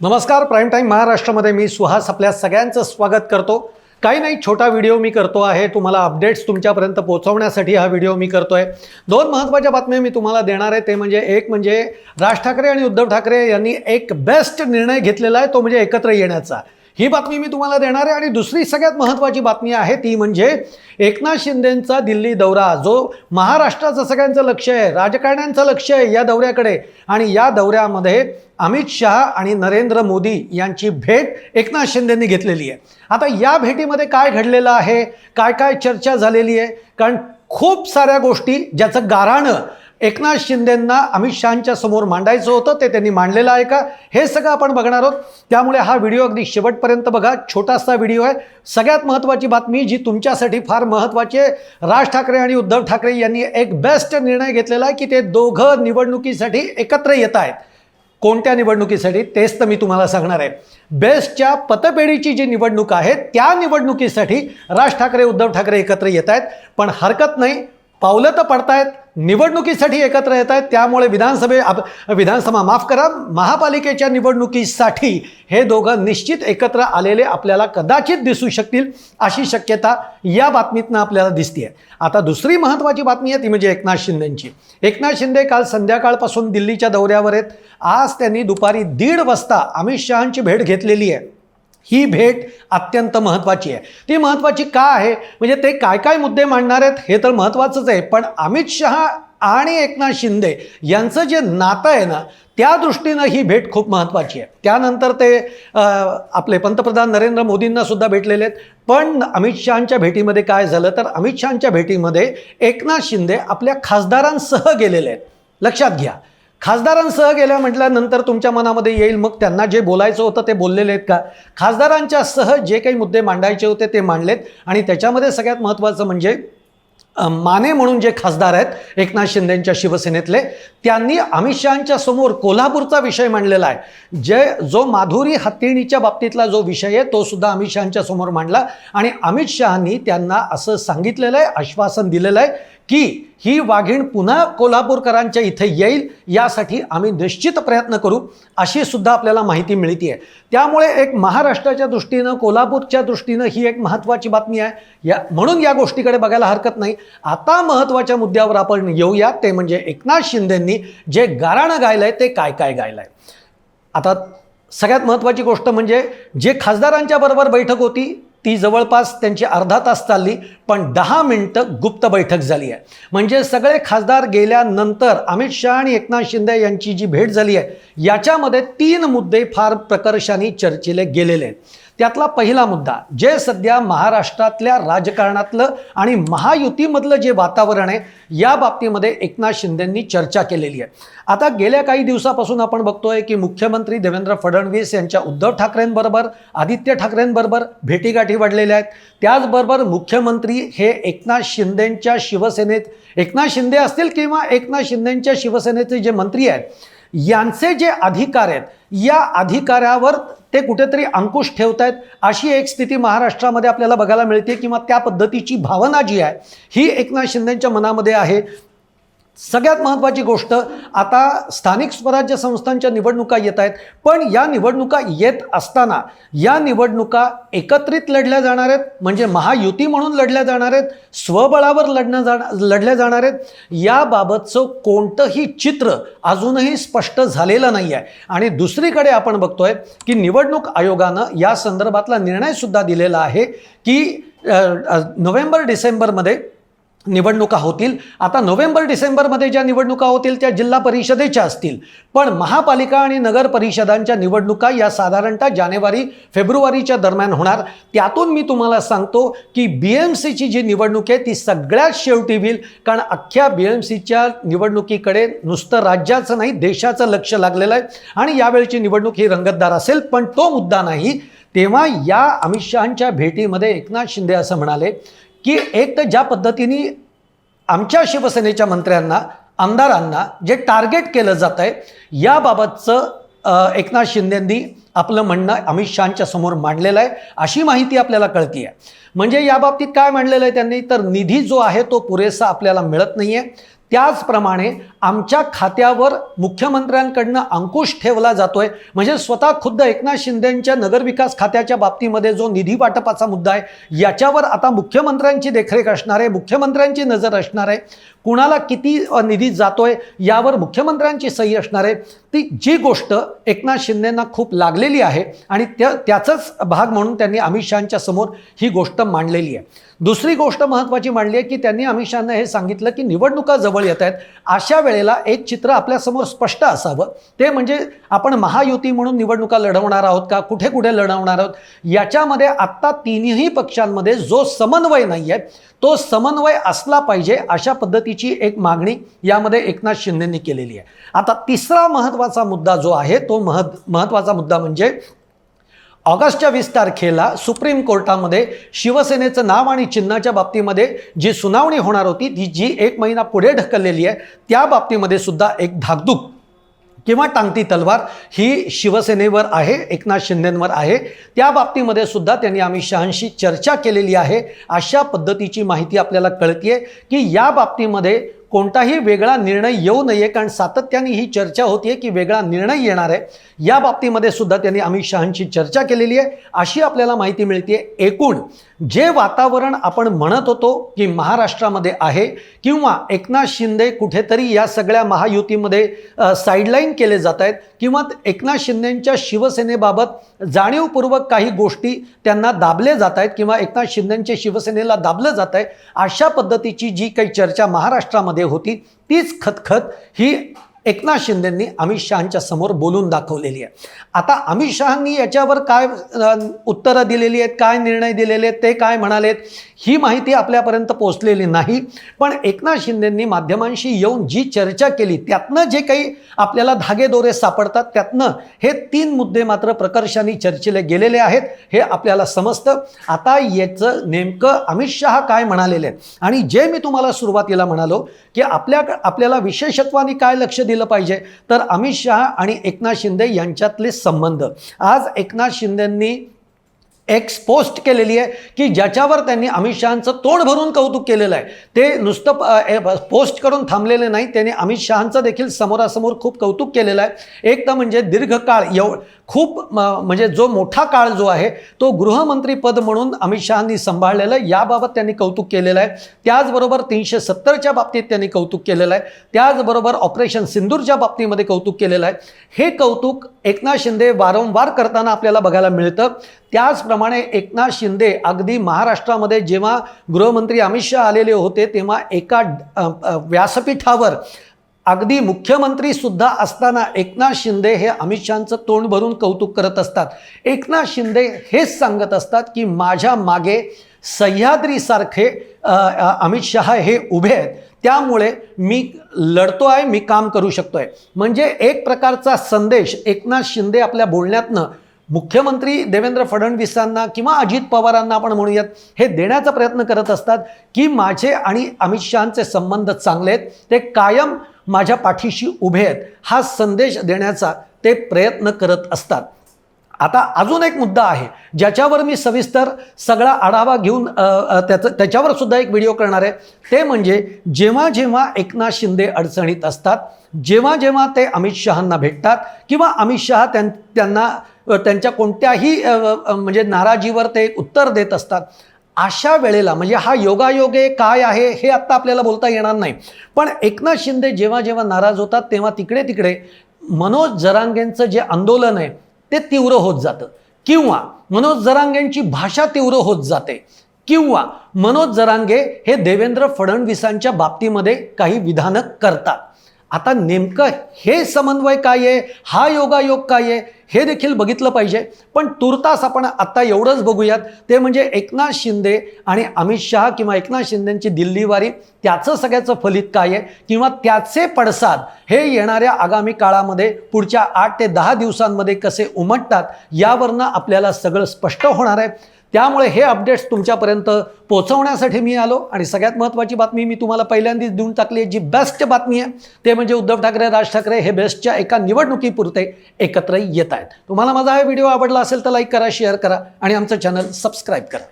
नमस्कार prime time महाराष्ट्रामध्ये मी सुहास आपल्या सगळ्यांचं स्वागत करतो. काही नाही छोटा व्हिडिओ मी करतो आहे. तुम्हाला अपडेट्स तुमच्यापर्यंत पोहोचवण्यासाठी हा व्हिडिओ मी करतो आहे दोन महत्त्वाच्या बातम्या मी तुम्हाला देणार आहे. ते म्हणजे एक म्हणजे राज ठाकरे आणि उद्धव ठाकरे यांनी एक बेस्ट निर्णय घेतलेला आहे तो म्हणजे एकत्र येण्याचा. ही बातमी मी तुम्हाला देणार आहे. आणि दुसरी सगळ्यात महत्त्वाची बातमी आहे ती म्हणजे एकनाथ शिंदेंचा दिल्ली दौरा. जो महाराष्ट्राचं सगळ्यांचं लक्ष आहे राजकारण्यांचं लक्ष आहे या दौऱ्याकडे. आणि या दौऱ्यामध्ये अमित शहा आणि नरेंद्र मोदी यांची भेट एकनाथ शिंदेंनी घेतलेली आहे. आता या भेटीमध्ये काय घडलेलं आहे? काय काय चर्चा झालेली आहे? कारण खूप साऱ्या गोष्टी ज्याचं गाऱ्हाणं एकनाथ शिंदेंना अमित शहांच्या समोर मांडायचं होतं ते त्यांनी मांडलेलं आहे का? हे सगळं आपण बघणार आहोत. त्यामुळे हा व्हिडिओ अगदी शेवटपर्यंत बघा. छोटासा व्हिडिओ आहे. सगळ्यात महत्त्वाची बातमी जी तुमच्यासाठी फार महत्त्वाची आहे राज ठाकरे आणि उद्धव ठाकरे यांनी एक बेस्ट निर्णय घेतलेला आहे की ते दोघं निवडणुकीसाठी एकत्र येत आहेत. कोणत्या निवडणुकीसाठी तेच तर मी तुम्हाला सांगणार आहे. बेस्टच्या पतपेढीची जी निवडणूक आहे त्या निवडणुकीसाठी राज ठाकरे उद्धव ठाकरे एकत्र येत आहेत पण हरकत नाही पावलं तर पडतायत निवडणुकीसाठी एकत्र येत आहेत त्यामुळे विधानसभे आप- विधानसभा माफ करा महापालिकेच्या निवडणुकीसाठी हे दोघं निश्चित एकत्र आलेले आपल्याला कदाचित दिसू शकतील अशी शक्यता या बातमीतनं आपल्याला दिसते आता दुसरी महत्त्वाची बातमी आहे ती म्हणजे एकनाथ शिंदेंची. एकनाथ शिंदे काल संध्याकाळपासून दिल्लीच्या दौऱ्यावर आहेत. आज त्यांनी दुपारी दीड वाजता अमित शहांची भेट घेतलेली आहे. ही भेट अत्यंत महत्त्वाची आहे. ती महत्त्वाची का आहे? म्हणजे ते काय काय मुद्दे मांडणार आहेत हे तर महत्त्वाचंच आहे. पण अमित शहा आणि एकनाथ शिंदे यांचं जे नातं आहे ना त्या दृष्टीनं ही भेट खूप महत्त्वाची आहे. त्यानंतर ते आपले पंतप्रधान नरेंद्र मोदींना सुद्धा भेटलेले आहेत. पण अमित शहांच्या भेटीमध्ये काय झालं? तर अमित शहांच्या भेटीमध्ये एकनाथ शिंदे आपल्या खासदारांसह गेलेले आहेत. लक्षात घ्या. खासदारांसह गेल्या म्हटल्यानंतर तुमच्या मनामध्ये येईल मग त्यांना जे बोलायचं होतं ते बोललेले आहेत का? खासदारांच्या सह जे काही मुद्दे मांडायचे होते ते मांडलेत. आणि त्याच्यामध्ये सगळ्यात महत्त्वाचं म्हणजे माने म्हणून जे खासदार आहेत एकनाथ शिंदेंच्या शिवसेनेतले त्यांनी अमित शहांच्या समोर कोल्हापूरचा विषय मांडलेला आहे. जे जो माधुरी हत्तीणीच्या बाबतीतला जो विषय आहे तो सुद्धा अमित शहांच्या समोर मांडला. आणि अमित शहांनी त्यांना असं सांगितलेलं आहे आश्वासन दिलेलं आहे की ही वाघीण पुन्हा कोल्हापूरकरांच्या इथे येईल यासाठी आम्ही निश्चित प्रयत्न करू अशी सुद्धा आपल्याला माहिती मिळते आहे त्यामुळे एक महाराष्ट्राच्या दृष्टीनं कोल्हापूरच्या दृष्टीनं ही एक महत्त्वाची बातमी आहे. या म्हणून या गोष्टीकडे बघायला हरकत नाही. आता महत्त्वाच्या मुद्द्यावर आपण येऊया. ते म्हणजे एकनाथ शिंदेंनी जे गाराणं गायलं आहे ते काय काय गायलं आहे आता सगळ्यात महत्त्वाची गोष्ट म्हणजे जे खासदारांच्या बरोबर बैठक होती ती जवळपास त्यांची अर्धा तास चालली पण दहा मिनटं गुप्त बैठक झाली आहे. म्हणजे सगळे खासदार गेल्यानंतर अमित शहा आणि एकनाथ शिंदे यांची जी भेट झाली आहे याच्यामध्ये तीन मुद्दे फार प्रकर्षाने चर्चेले गेलेले आहेत. त्यातला पहिला मुद्दा जे सध्या महाराष्ट्रातल्या राजकारणातलं आणि महायुतीमधलं जे वातावरण आहे या बाबतीमध्ये एकनाथ शिंदेंनी चर्चा केलेली आहे. आता गेल्या काही दिवसापासून आपण बघतोय की मुख्यमंत्री देवेंद्र फडणवीस यांच्या उद्धव ठाकरेंबरोबर आदित्य ठाकरेंबरोबर भेटीगाठी वाढलेल्या आहेत. त्याचबरोबर मुख्यमंत्री हे एकनाथ शिंदेंच्या शिवसेनेत एकनाथ शिंदे असतील किंवा एकनाथ शिंदेंच्या शिवसेनेचे जे मंत्री आहेत यांचे जे अधिकार आहेत या अधिकारावर ते कुठेतरी अंकुश ठेवत आहेत अशी एक स्थिती महाराष्ट्रामध्ये आपल्याला बघायला मिळते किंवा त्या पद्धतीची भावना जी आहे ही एकनाथ शिंदेंच्या मनामध्ये आहे. सगळ्यात महत्त्वाची गोष्ट आता स्थानिक स्वराज्य संस्थांच्या निवडणुका येत आहेत पण या निवडणुका येत असताना या निवडणुका एकत्रित लढल्या जाणार आहेत म्हणजे महायुती म्हणून लढल्या जाणार आहेत स्वबळावर लढणं जाणार लढल्या जाणार आहेत याबाबतचं कोणतंही चित्र अजूनही स्पष्ट झालेलं नाही आहे आणि दुसरीकडे आपण बघतोय की निवडणूक आयोगानं या संदर्भातला निर्णयसुद्धा दिलेला आहे की नोव्हेंबर डिसेंबरमध्ये निवडणुका होतील. आता नोव्हेंबर डिसेंबरमध्ये ज्या निवडणुका होतील त्या जिल्हा परिषदेच्या असतील. पण महापालिका आणि नगर परिषदांच्या निवडणुका या साधारणतः जानेवारी फेब्रुवारीच्या दरम्यान होणार. त्यातून मी तुम्हाला सांगतो की बी एम सीची जी निवडणूक आहे ती सगळ्यात शेवटी होईल. कारण अख्ख्या बी एम सीच्या निवडणुकीकडे नुसतं राज्याचं नाही देशाचं लक्ष लागलेलं आहे. आणि यावेळची निवडणूक ही रंगतदार असेल पण तो मुद्दा नाही. तेव्हा या अमित शहांच्या भेटीमध्ये एकनाथ शिंदे असं म्हणाले की एक तर ज्या पद्धतीने आमच्या शिवसेनेच्या मंत्र्यांना आमदारांना जे टार्गेट केलं जात आहे याबाबतचं एकनाथ शिंदेंनी आपलं म्हणणं अमित शहांच्या समोर मांडलेलं आहे अशी माहिती आपल्याला कळती आहे म्हणजे याबाबतीत काय मांडलेलं आहे त्यांनी? तर निधी जो आहे तो पुरेसा आपल्याला मिळत नाही आहे त्याचप्रमाणे आमच्या खात्यावर मुख्यमंत्र्यांकडनं अंकुश ठेवला जातोय. म्हणजे स्वतः खुद्द एकनाथ शिंदेंच्या नगरविकास खात्याच्या बाबतीमध्ये जो निधी वाटपाचा मुद्दा आहे याच्यावर आता मुख्यमंत्र्यांची देखरेख असणार आहे मुख्यमंत्र्यांची नजर असणार आहे. कुणाला किती निधी जातोय यावर मुख्यमंत्र्यांची सही असणार आहे. ती जी गोष्ट एकनाथ शिंदेंना खूप लागलेली आहे आणि त्या त्याचाच भाग म्हणून त्यांनी अमित शहाच्या समोर ही गोष्ट मांडलेली आहे. दुसरी गोष्ट महत्त्वाची मांडली आहे की त्यांनी अमित शहाना हे सांगितलं की निवडणुका जवळ येत आहेत. अशा वेळेला एक चित्र आपल्यासमोर स्पष्ट असावं. ते म्हणजे आपण महायुती म्हणून निवडणुका लढवणार आहोत का कुठे कुठे लढवणार आहोत याच्यामध्ये आत्ता तिन्ही पक्षांमध्ये जो समन्वय नाही आहे तो समन्वय असला पाहिजे अशा पद्धतीची एक मागणी यामध्ये एकनाथ शिंदेंनी केलेली आहे. आता तिसरा महत्त्वाचा मुद्दा जो आहे तो महत् महत्त्वाचा मुद्दा म्हणजे ऑगस्टच्या वीस तारखेला सुप्रीम कोर्टामध्ये शिवसेनेचं नाव आणि चिन्हाच्या बाबतीमध्ये जी सुनावणी होणार होती ती जी एक महिना पुढे ढकललेली आहे त्या बाबतीमध्ये सुद्धा एक धाकधूक किंवा टांगती तलवार ही शिवसेनेवर आहे एकनाथ शिंदेंवर आहे. त्या बाबतीमध्ये सुद्धा त्यांनी अमित शहांशी चर्चा केलेली आहे. अशा पद्धतीची माहिती आपल्याला कळतीये की या बाबतीमध्ये कोणताही वेगळा निर्णय येऊ नये कारण सातत्याने ही चर्चा होतीये की वेगळा निर्णय येणार आहे. या बाबतीमध्ये सुद्धा त्यांनी अमित शहांशी चर्चा केलेली आहे. अशी आपल्याला माहिती मिळते एकूण जे वातावरण आपण म्हणत होतो की महाराष्ट्रामध्ये आहे किंवा एकनाथ शिंदे कुठेतरी या सगळ्या महायुतीमध्ये साईडलाईन केले जात आहेत किंवा एकनाथ शिंदेंच्या शिवसेनेबाबत जाणीवपूर्वक काही गोष्टी त्यांना दाबले जात आहेत किंवा एकनाथ शिंदेंच्या शिवसेनेला दाबलं जात आहे अशा पद्धतीची जी काही चर्चा महाराष्ट्रामध्ये होती. तीच खतखत ही एकनाथ शिंदेंनी अमित शहांच्या समोर बोलून दाखवलेली आहे. आता अमित शहांनी याच्यावर काय उत्तरं दिलेली आहेत काय निर्णय दिलेले आहेत ते काय म्हणालेत ही माहिती आपल्यापर्यंत पोचलेली नाही. पण एकनाथ शिंदेंनी माध्यमांशी येऊन जी चर्चा केली त्यातनं जे काही आपल्याला धागेदोरे सापडतात त्यातनं हे तीन मुद्दे मात्र प्रकर्षाने चर्चेले गेलेले आहेत हे आपल्याला समजतं. आता याचं नेमकं अमित शहा काय म्हणालेले आहेत? आणि जे मी तुम्हाला सुरुवातीला म्हणालो की आपल्या आपल्याला विशेषत्वाने काय लक्ष दिलं पाहिजे. तर अमित शहा आणि एकनाथ शिंदे यांच्यातले संबंध. आज एकनाथ शिंदेंनी एक्स पोस्ट केलेली आहे की ज्याच्यावर त्यांनी अमित शहांचं तोंड भरून कौतुक केलेलं आहे. ते नुसतं पोस्ट करून थांबलेले नाही. त्यांनी अमित शहांचं देखील समोरासमोर खूप कौतुक केलेलं आहे. एक तर म्हणजे दीर्घकाळ एव खूप म- म्हणजे जो मोठा काळ जो आहे तो गृहमंत्रीपद म्हणून अमित शहांनी सांभाळलेलं आहे. याबाबत त्यांनी कौतुक केलेलं आहे. त्याचबरोबर तीनशे सत्तरच्या बाबतीत त्यांनी कौतुक केलेलं आहे. त्याचबरोबर ऑपरेशन सिंदूरच्या बाबतीमध्ये कौतुक केलेलं आहे. हे कौतुक एकनाथ शिंदे वारंवार करताना आपल्याला बघायला मिळतं. त्याचप्रमाणे एकनाथ शिंदे अगदी महाराष्ट्रामध्ये जेव्हा गृहमंत्री अमित शहा आलेले होते तेव्हा एका व्यासपीठावर अगदी मुख्यमंत्री सुद्धा असताना एकनाथ शिंदे हे अमित शहांचं तोंड भरून कौतुक करत असतात. एकनाथ शिंदे हेच सांगत असतात की माझ्या मागे सह्याद्रीसारखे अमित शहा हे उभे आहेत. त्यामुळे मी लढतो आहे मी काम करू शकतो आहे म्हणजे एक प्रकारचा संदेश एकनाथ शिंदे आपल्या बोलण्यातनं मुख्यमंत्री देवेंद्र फडणवीसांना किंवा अजित पवारांना आपण म्हणूयात हे देण्याचा प्रयत्न करत असतात की माझे आणि अमित शहांचे संबंध चांगले आहेत ते कायम माझ्या पाठीशी उभे आहेत. हा संदेश देण्याचा ते प्रयत्न करत असतात. आता अजून एक मुद्दा आहे ज्याच्यावर मी सविस्तर सगळा आढावा घेऊन त्याचं त्याच्यावर सुद्धा एक व्हिडिओ करणार आहे. ते म्हणजे जेव्हा जेव्हा एकनाथ शिंदे अडचणीत असतात जेव्हा जेव्हा ते अमित शहांना भेटतात किंवा अमित शहा त्यां त्यांना त्यांच्या कोणत्याही म्हणजे नाराजीवर ते एक उत्तर देत असतात अशा वेळेला म्हणजे हा योगायोगे काय आहे हे आत्ता आपल्याला बोलता येणार नाही. पण एकनाथ शिंदे जेव्हा जेव्हा नाराज होतात तेव्हा तिकडे तिकडे मनोज जरांगेंचं जे आंदोलन आहे ते तीव्र होत जातं. किंवा मनोज जरांगेंची भाषा तीव्र होत जाते. किंवा मनोज जरांगे हे देवेंद्र फडणवीसांच्या बाबतीमध्ये काही विधानं करतात. आता नेमकं हे समन्वय काय आहे? हा योगायोग काय आहे? हे देखील बघितलं पाहिजे. पण तुर्तास आपण आत्ता एवढंच बघूयात. ते म्हणजे एकनाथ शिंदे आणि अमित शहा किंवा एकनाथ शिंदेंची दिल्लीवारी त्याचं सगळ्याचं फलित काय आहे? किंवा त्याचे पडसाद हे येणाऱ्या आगामी काळामध्ये पुढच्या आठ ते दहा दिवसांमध्ये कसे उमटतात यावरनं आपल्याला सगळं स्पष्ट होणार आहे. त्यामुळे हे अपडेट्स तुमच्यापर्यंत पोहोचवण्यासाठी मी आलो आणि सगळ्यात महत्त्वाची बातमी मी तुम्हाला पहिल्यांदाच देऊन टाकली आहे जी बेस्ट बातमी आहे ते म्हणजे उद्धव ठाकरे राज ठाकरे हे बेस्टच्या एका निवडणुकीपुरते एकत्र येत आहेत. तुम्हाला माझा हा व्हिडिओ आवडला असेल तर लाईक करा शेअर करा आणि आमचं चॅनल सबस्क्राईब करा.